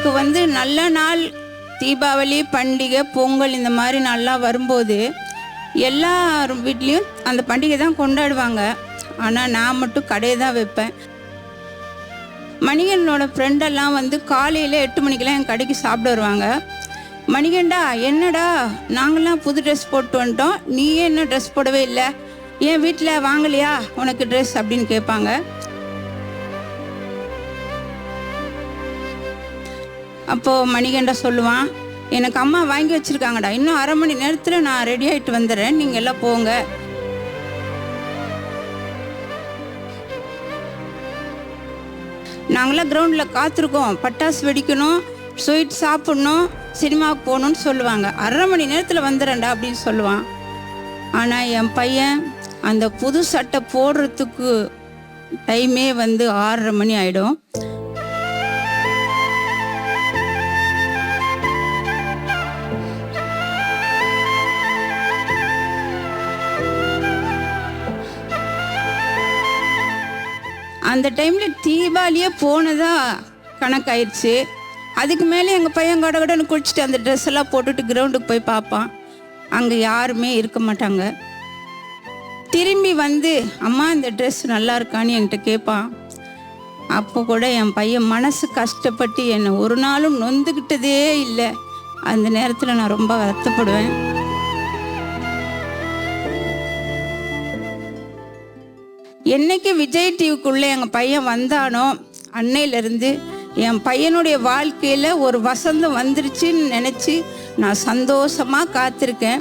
எனக்கு வந்து நல்ல நாள் தீபாவளி பண்டிகை பொங்கல் இந்த மாதிரி நல்லா வரும்போது எல்லார் வீட்லேயும் அந்த பண்டிகை தான் கொண்டாடுவாங்க. ஆனால் நான் மட்டும் கடையை தான் வைப்பேன். மணிகண்டனோட ஃப்ரெண்டெல்லாம் வந்து காலையில் எட்டு மணிக்கெல்லாம் என் கடைக்கு சாப்பிட வருவாங்க. மணிகண்டா என்னடா நாங்களாம் புது ட்ரெஸ் போட்டு வந்துட்டோம். நீ என்ன ட்ரெஸ் போடவே இல்லை? என் வீட்டில் வாங்கலையா உனக்கு ட்ரெஸ் அப்படின்னு கேட்பாங்க. அப்போது மணிகண்டா சொல்லுவான் எனக்கு அம்மா வாங்கி வச்சுருக்காங்கடா இன்னும் அரை மணி நேரத்தில் நான் ரெடி ஆகிட்டு வந்துடுறேன். நீங்கள் எல்லாம் போங்க. நாங்களாம் கிரவுண்டில் காத்திருக்கோம். பட்டாசு வெடிக்கணும் ஸ்வீட் சாப்பிட்ணும் சினிமாவுக்கு போகணும்னு சொல்லுவாங்க. அரை மணி நேரத்தில் வந்துடுறேன்டா அப்படின்னு சொல்லுவான். ஆனால் என் பையன் அந்த புது சட்டை போடுறதுக்கு டைமே வந்து ஆறரை மணி ஆகிடும் அந்த டைமில் தீபாவளியே போனதாக கணக்காயிடுச்சு அதுக்கு மேலே எங்கள் பையன் கட கடன்னு குளிச்சுட்டு அந்த ட்ரெஸ் எல்லாம் போட்டுட்டு கிரவுண்டுக்கு போய் பார்ப்பான். அங்கே யாருமே இருக்க மாட்டாங்க. திரும்பி வந்து அம்மா இந்த ட்ரெஸ் நல்லா இருக்கான்னு என்கிட்ட கேட்பான் அப்போ கூட என் பையன் மனசு கஷ்டப்பட்டு என்னை ஒரு நாளும் நொந்துக்கிட்டதே இல்லை. அந்த நேரத்தில் நான் ரொம்ப வருத்தப்படுவேன். என்னைக்கு விஜய் டிவிக்குள்ளே எங்கள் பையன் வந்தானோ அன்னையிலேருந்து என் பையனுடைய வாழ்க்கையில் ஒரு வசந்தம் வந்துருச்சுன்னு நினச்சி நான் சந்தோஷமாக காத்திருக்கேன்.